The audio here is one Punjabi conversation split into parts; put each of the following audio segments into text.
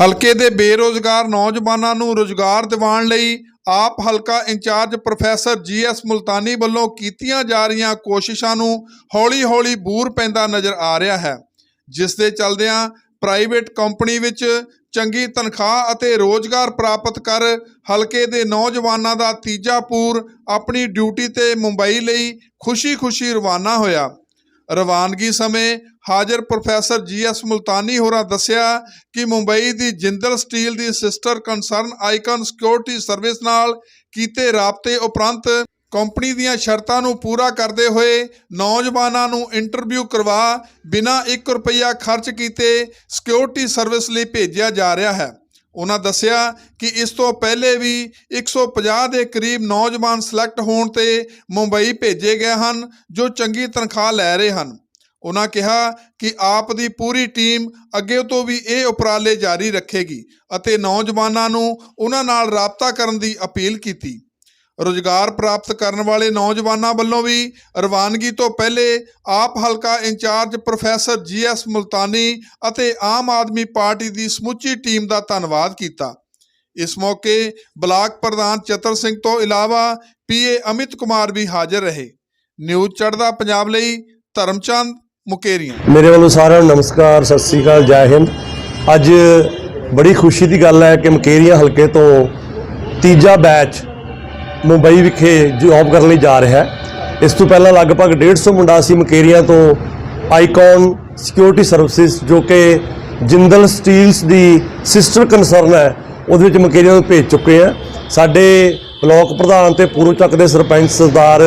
ਹਲਕੇ ਦੇ ਬੇਰੋਜ਼ਗਾਰ ਨੌਜਵਾਨਾਂ ਨੂੰ ਰੋਜ਼ਗਾਰ ਦਿਵਾਉਣ ਲਈ ਆਪ ਹਲਕਾ ਇੰਚਾਰਜ ਪ੍ਰੋਫੈਸਰ ਜੀਐਸ ਮੁਲਤਾਨੀ ਵੱਲੋਂ ਕੀਤੀਆਂ ਜਾ ਰਹੀਆਂ ਕੋਸ਼ਿਸ਼ਾਂ ਨੂੰ ਹੌਲੀ-ਹੌਲੀ ਬੂਰ ਪੈਂਦਾ ਨਜ਼ਰ ਆ ਰਿਹਾ ਹੈ, ਜਿਸ ਦੇ ਚਲਦਿਆਂ ਪ੍ਰਾਈਵੇਟ ਕੰਪਨੀ ਵਿੱਚ ਚੰਗੀ ਤਨਖਾਹ ਅਤੇ ਰੋਜ਼ਗਾਰ ਪ੍ਰਾਪਤ ਕਰ ਹਲਕੇ ਦੇ ਨੌਜਵਾਨਾਂ ਦਾ ਤੀਜਾ ਪੂਰ ਆਪਣੀ ਡਿਊਟੀ ਤੇ ਮੁੰਬਈ ਲਈ ਖੁਸ਼ੀ-ਖੁਸ਼ੀ ਰਵਾਨਾ ਹੋਇਆ। ਰਵਾਨਗੀ ਸਮੇਂ ਹਾਜ਼ਰ ਪ੍ਰੋਫੈਸਰ ਜੀ ਜੀਐਸ ਮੁਲਤਾਨੀ ਹੋਰਾਂ ਦੱਸਿਆ ਕਿ ਮੁੰਬਈ ਦੀ ਜਿੰਦਲ ਸਟੀਲ ਦੀ sister concern icon security service ਨਾਲ ਕੀਤੇ ਰਾਬਤੇ ਉਪਰੰਤ ਕੰਪਨੀ ਦੀਆਂ ਸ਼ਰਤਾਂ ਨੂੰ ਪੂਰਾ ਕਰਦੇ ਹੋਏ ਨੌਜਵਾਨਾਂ ਨੂੰ ਇੰਟਰਵਿਊ ਕਰਵਾ ਬਿਨਾਂ 1 ਰੁਪਈਆ ਖਰਚ ਕੀਤੇ ਸਿਕਿਉਰਿਟੀ ਸਰਵਿਸ ਲਈ ਭੇਜਿਆ ਜਾ ਰਿਹਾ ਹੈ। ਉਹਨਾਂ ਦੱਸਿਆ ਕਿ ਇਸ ਤੋਂ ਪਹਿਲੇ ਵੀ 150 ਦੇ ਕਰੀਬ ਨੌਜਵਾਨ ਸਿਲੈਕਟ ਹੋਣ ਤੇ ਮੁੰਬਈ ਭੇਜੇ ਗਏ ਹਨ, ਜੋ ਚੰਗੀ ਤਨਖਾਹ ਲੈ ਰਹੇ ਹਨ। ਉਹਨਾਂ ਕਿਹਾ ਕਿ ਆਪ ਦੀ ਪੂਰੀ ਟੀਮ ਅੱਗੇ ਤੋਂ ਵੀ ਇਹ ਉਪਰਾਲੇ ਜਾਰੀ ਰੱਖੇਗੀ ਅਤੇ ਨੌਜਵਾਨਾਂ ਨੂੰ ਉਹਨਾਂ ਨਾਲ ਰਾਬਤਾ ਕਰਨ ਦੀ ਅਪੀਲ ਕੀਤੀ। ਰੁਜ਼ਗਾਰ ਪ੍ਰਾਪਤ ਕਰਨ ਵਾਲੇ ਨੌਜਵਾਨਾਂ ਵੱਲੋਂ ਵੀ ਰਵਾਨਗੀ ਤੋਂ ਪਹਿਲੇ ਆਪ ਹਲਕਾ ਇੰਚਾਰਜ ਪ੍ਰੋਫੈਸਰ ਜੀਐਸ ਮੁਲਤਾਨੀ ਅਤੇ ਆਮ ਆਦਮੀ ਪਾਰਟੀ ਦੀ ਸਮੁੱਚੀ ਟੀਮ ਦਾ ਧੰਨਵਾਦ ਕੀਤਾ। ਇਸ ਮੌਕੇ ਬਲਾਕ ਪ੍ਰਧਾਨ ਚਤਰ ਸਿੰਘ ਤੋਂ ਇਲਾਵਾ ਪੀਏ ਅਮਿਤ ਕੁਮਾਰ ਵੀ ਹਾਜ਼ਰ ਰਹੇ। ਨਿਊਜ਼ ਚੜਦਾ ਪੰਜਾਬ ਲਈ ਧਰਮਚੰਦ ਮੁਕੇਰੀਆਂ। ਮੇਰੇ ਵੱਲੋਂ ਸਾਰਿਆਂ ਨੂੰ ਨਮਸਕਾਰ, ਸਤਿ ਸ੍ਰੀ ਅਕਾਲ, ਜੈ ਹਿੰਦ। ਅੱਜ ਬੜੀ ਖੁਸ਼ੀ ਦੀ ਗੱਲ ਹੈ ਕਿ ਮਕੇਰੀਆਂ ਹਲਕੇ ਤੋਂ ਤੀਜਾ ਬੈਚ ਮੁੰਬਈ ਵਿਖੇ ਜੌਬ ਕਰਨ ਲਈ ਜਾ ਰਿਹਾ ਹੈ। ਇਸ ਤੋਂ ਪਹਿਲਾਂ ਲਗਭਗ 150 ਮੁੰਡਾ ਸੀ ਮਕੇਰੀਆਂ ਤੋਂ ਆਈਕਨ ਸਿਕਿਉਰਿਟੀ ਸਰਵਿਸਿਜ਼ ਜੋ ਕਿ ਜਿੰਦਲ ਸਟੀਲਸ ਦੀ ਸਿਸਟਰ ਕੰਸਰਨ ਹੈ, ਉਹਦੇ ਵਿੱਚ ਮਕੇਰੀਆਂ ਨੂੰ ਭੇਜ ਚੁੱਕੇ ਆ। ਸਾਡੇ ਬਲਾਕ ਪ੍ਰਧਾਨ ਤੇ ਪੂਰਵ ਚੱਕ ਦੇ ਸਰਪੰਚ ਸਰਦਾਰ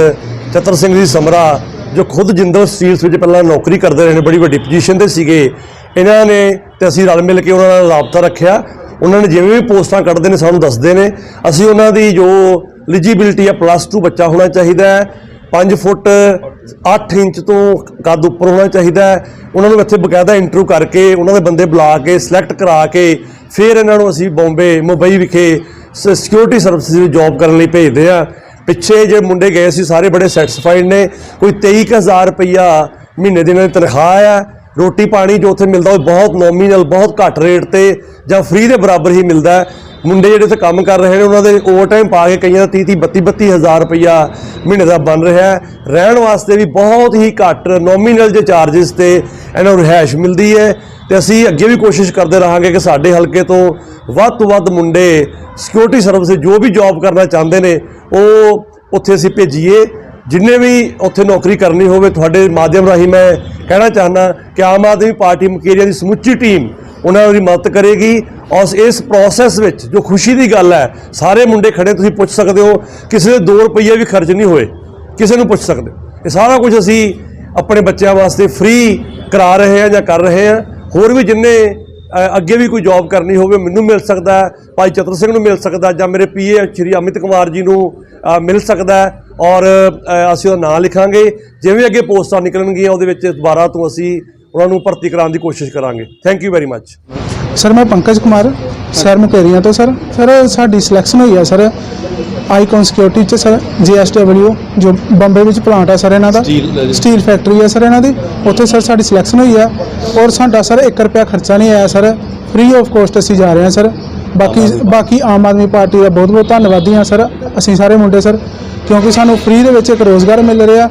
ਚਤਰ ਸਿੰਘ ਜੀ ਸਮਰਾ, ਜੋ ਖੁਦ ਜਿੰਦਲ ਸਟੀਲਸ ਵਿੱਚ ਪਹਿਲਾਂ ਨੌਕਰੀ ਕਰਦੇ ਰਹੇ ਨੇ, ਬੜੀ ਵੱਡੀ ਪੋਜੀਸ਼ਨ ਤੇ ਸੀਗੇ। ਇਹਨਾਂ ਨੇ ਤੇ ਅਸੀਂ ਰਲ ਮਿਲ ਕੇ ਉਹਨਾਂ ਨਾਲ ਰਾਬਤਾ ਰੱਖਿਆ। ਉਹਨਾਂ ਨੇ ਜਿਵੇਂ ਵੀ ਪੋਸਟਾਂ ਕੱਢਦੇ ਨੇ, ਸਾਨੂੰ ਦੱਸਦੇ ਨੇ। ਅਸੀਂ ਉਹਨਾਂ ਦੀ ਜੋ ਐਲੀਜੀਬਿਲਟੀ ਆ ਪਲੱਸ 2 ਬੱਚਾ ਹੋਣਾ ਚਾਹੀਦਾ ਹੈ। 5 ਫੁੱਟ 8 ਇੰਚ ਤੋਂ ਕੱਦ ਉੱਪਰ ਹੋਣਾ ਚਾਹੀਦਾ ਹੈ। ਉਹਨਾਂ ਨੂੰ ਇੱਥੇ ਬਕਾਇਦਾ ਇੰਟਰਵਿਊ ਕਰਕੇ, ਉਹਨਾਂ ਦੇ ਬੰਦੇ ਬੁਲਾ ਕੇ ਸਿਲੈਕਟ ਕਰਾ ਕੇ, ਫਿਰ ਇਹਨਾਂ ਨੂੰ ਅਸੀਂ ਬੰਬੇ, ਮੁੰਬਈ ਵਿਖੇ ਸਿਕਿਉਰਿਟੀ ਸਰਵਿਸਿਜ਼ ਵਿੱਚ ਜੌਬ ਕਰਨ ਲਈ ਭੇਜਦੇ ਆ ਪਿੱਛੇ ਜੇ ਮੁੰਡੇ ਗਏ ਸੀ, ਸਾਰੇ ਬੜੇ ਸੈਟੀਸਫਾਈਡ ਨੇ। ਕੋਈ 23000 ਰੁਪਈਆ ਮਹੀਨੇ ਦੀ ਇਹਨਾਂ ਦੀ ਤਨਖਾਹ ਆ। ਰੋਟੀ ਪਾਣੀ ਜੋ ਉੱਥੇ ਮਿਲਦਾ ਉਹ ਬਹੁਤ ਨੋਮੀਨਲ ਬਹੁਤ ਘੱਟ ਰੇਟ ਤੇ ਜਾਂ ਫ੍ਰੀ ਦੇ ਬਰਾਬਰ ਹੀ ਮਿਲਦਾ ਮੁੰਡੇ ਜਿਹੜੇ ਉੱਥੇ ਕੰਮ ਕਰ ਰਹੇ ਨੇ, ਉਹਨਾਂ ਦੇ ਓਵਰਟਾਈਮ ਪਾ ਕੇ ਕਈਆਂ ਦਾ 30 30 32 32000 ਰੁਪਈਆ ਮਹੀਨੇ ਦਾ ਬਣ ਰਿਹਾ ਰਹਿਣ ਵਾਸਤੇ ਵੀ ਬਹੁਤ ਹੀ ਘੱਟ ਨੋਮੀਨਲ ਜੇ ਚਾਰजेस ਤੇ ਇਹਨਾਂ ਨੂੰ ਰਿਹਾਇਸ਼ ਮਿਲਦੀ ਹੈ। ਤੇ ਅਸੀਂ ਅੱਗੇ ਵੀ ਕੋਸ਼ਿਸ਼ ਕਰਦੇ ਰਹਾਂਗੇ ਕਿ ਸਾਡੇ ਹਲਕੇ ਤੋਂ ਵੱਧ ਤੋਂ ਵੱਧ ਮੁੰਡੇ ਸਿਕਿਉਰਿਟੀ ਸਰਵਿਸ ਜੋ ਵੀ ਜੌਬ ਕਰਨਾ ਚਾਹੁੰਦੇ ਨੇ, ਉਹ ਉੱਥੇ ਅਸੀਂ ਭੇਜੀਏ। ਜਿੰਨੇ ਵੀ ਉੱਥੇ ਨੌਕਰੀ ਕਰਨੀ ਹੋਵੇ, ਤੁਹਾਡੇ ਮਾਧਿਅਮ ਰਾਹੀਂ ਮੈਂ ਕਹਿਣਾ ਚਾਹੁੰਦਾ ਕਿ ਆਮ ਆਦਮੀ ਪਾਰਟੀ ਮਕੇਰੀਆ ਦੀ ਸਮੁੱਚੀ ਟੀਮ ਉਹਨਾਂ ਦੀ ਮਦਦ ਕਰੇਗੀ। ਔਰ ਇਸ ਪ੍ਰੋਸੈਸ ਵਿੱਚ ਜੋ ਖੁਸ਼ੀ ਦੀ ਗੱਲ ਹੈ, ਸਾਰੇ ਮੁੰਡੇ ਖੜੇ, ਤੁਸੀਂ ਪੁੱਛ ਸਕਦੇ ਹੋ, ਕਿਸੇ ਦੇ 2 ਰੁਪਈਏ ਵੀ ਖਰਚ ਨਹੀਂ ਹੋਏ। ਕਿਸੇ ਨੂੰ ਪੁੱਛ ਸਕਦੇ। ਇਹ ਸਾਰਾ ਕੁਝ ਅਸੀਂ ਆਪਣੇ ਬੱਚਿਆਂ ਵਾਸਤੇ ਫ੍ਰੀ ਕਰਾ ਰਹੇ ਹਾਂ ਜਾਂ ਕਰ ਰਹੇ ਹਾਂ। ਹੋਰ ਵੀ ਜਿੰਨੇ ਅੱਗੇ ਵੀ ਕੋਈ ਜੌਬ ਕਰਨੀ ਹੋਵੇ, ਮੈਨੂੰ ਮਿਲ ਸਕਦਾ ਭਾਈ ਚਤਰ ਸਿੰਘ ਨੂੰ ਮਿਲ ਸਕਦਾ ਜਾਂ ਮੇਰੇ ਪੀਏ ਸ਼੍ਰੀ ਅਮਿਤ ਕੁਮਾਰ ਜੀ ਨੂੰ ਮਿਲ ਸਕਦਾ ਔਰ ਅਸੀਂ ਉਹਦਾ ਨਾਂ ਲਿਖਾਂਗੇ। ਜਿਵੇਂ ਅੱਗੇ ਪੋਸਟਾਂ ਨਿਕਲਣਗੀਆਂ ਉਹਦੇ ਵਿੱਚ ਦੁਬਾਰਾ ਤੋਂ ਅਸੀਂ ਉਹਨਾਂ ਨੂੰ ਭਰਤੀ ਕਰਾਉਣ ਦੀ ਕੋਸ਼ਿਸ਼ ਕਰਾਂਗੇ। Thank you very much sir ਮੈਂ ਪੰਕਜ ਕੁਮਾਰ ਸਰ ਮੁਕੇਰੀਆਂ ਤੋਂ ਸਰ। ਸਰ ਸਾਡੀ ਸਿਲੈਕਸ਼ਨ ਹੋਈ ਹੈ ਸਰ। ਆਈਕਨ ਸਿਕਿਉਰਿਟੀ ਚ ਸਰ ਜੀਐਸਡਬਲਯੂ ਜੋ ਬੰਬੇ ਵਿੱਚ ਪਲਾਂਟ ਹੈ ਸਰ ਇਹਨਾਂ ਦਾ। ਸਟੀਲ ਫੈਕਟਰੀ ਹੈ ਸਰ ਇਹਨਾਂ ਦੀ। ਉੱਥੇ ਸਰ ਸਾਡੀ ਸਿਲੈਕਸ਼ਨ ਹੋਈ ਹੈ ਔਰ ਸਾਡਾ ਸਰ 1 ਰੁਪਿਆ ਖਰਚਾ ਨਹੀਂ ਆਇਆ ਸਰ। ਫ੍ਰੀ ਆਫ ਕੋਸਟ ਅਸੀਂ ਜਾ ਰਹੇ ਹਾਂ ਸਰ। ਬਾਕੀ ਬਾਕੀ ਆਮ ਆਦਮੀ ਪਾਰਟੀ ਦਾ ਬਹੁਤ ਬਹੁਤ ਧੰਨਵਾਦੀ ਹਾਂ ਸਰ। ਅਸੀਂ ਸਾਰੇ ਮੁੰਡੇ ਸਰ ਕਿਉਂਕਿ ਸਾਨੂੰ ਫ੍ਰੀ ਦੇ ਵਿੱਚ ਇੱਕ ਰੋਜ਼ਗਾਰ ਮਿਲ ਰਿਹਾ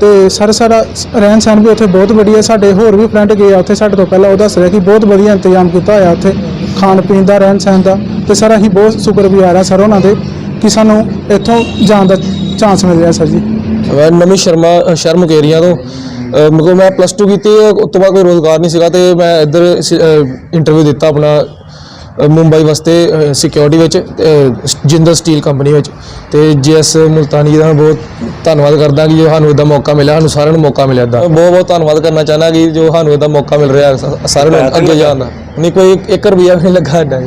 ਤੇ ਸਰ ਸਾਡਾ ਰਹਿਣ ਸਹਿਣ ਵੀ ਉੱਥੇ ਬਹੁਤ ਵਧੀਆ ਸਾਡੇ ਹੋਰ ਵੀ ਫਰੈਂਡ ਗਏ ਆ ਉੱਥੇ ਸਾਡੇ ਤੋਂ ਪਹਿਲਾਂ ਉਹ ਦੱਸ ਰਿਹਾ ਕਿ ਬਹੁਤ ਵਧੀਆ ਇੰਤਜ਼ਾਮ ਕੀਤਾ ਹੋਇਆ ਉੱਥੇ ਖਾਣ ਪੀਣ ਦਾ ਰਹਿਣ ਸਹਿਣ ਦਾ ਤੇ ਸਰ ਅਸੀਂ ਬਹੁਤ ਸ਼ੁਕਰਗੁਜ਼ਾਰ ਆ ਸਰ ਉਹਨਾਂ ਦੇ ਕਿ ਸਾਨੂੰ ਇੱਥੋਂ ਜਾਣ ਦਾ ਚਾਂਸ ਮਿਲ ਰਿਹਾ ਸਰ ਜੀ। ਮੈਂ ਨਮੀ ਸ਼ਰਮਾ ਅ, ਸ਼ਰਮ ਕੇਰੀਆਂ ਤੋਂ ਅ, ਮੈਂ ਪਲੱਸ 2 ਕੀਤੀ ਹੈ, ਉਸ ਤੋਂ ਬਾਅਦ ਕੋਈ ਰੋਜ਼ਗਾਰ ਨਹੀਂ ਸੀਗਾ ਤੇ ਮੈਂ ਇੱਧਰ ਇੰਟਰਵਿਊ ਦਿੱਤਾ ਆਪਣਾ ਮੁੰਬਈ ਵਾਸਤੇ ਸਿਕਿਉਰਿਟੀ ਵਿੱਚ ਅ, ਜਿੰਦਲ ਸਟੀਲ ਕੰਪਨੀ ਵਿੱਚ। ਤੇ ਜੀਐਸ ਮੁਲਤਾਨੀ ਜੀ ਦਾ ਬਹੁਤ ਧੰਨਵਾਦ ਕਰਦਾ ਕਿ ਜੋ ਸਾਨੂੰ ਇਹਦਾ ਮੌਕਾ ਮਿਲਿਆ ਸਾਨੂੰ ਸਾਰਿਆਂ ਨੂੰ ਮੌਕਾ ਮਿਲਿਆ ਦਾ ਬਹੁਤ ਬਹੁਤ ਧੰਨਵਾਦ ਕਰਨਾ ਚਾਹੁੰਦਾ ਕਿ ਜੋ ਸਾਨੂੰ ਇਹਦਾ ਮੌਕਾ ਮਿਲ ਰਿਹਾ ਸਾਰਿਆਂ ਨੂੰ ਅੱਗੇ ਜਾਣ ਦਾ। ਨਹੀਂ ਕੋਈ 1 ਰੁਪਿਆ ਵੀ ਨਹੀਂ ਲੱਗਾ ਸਾਡਾ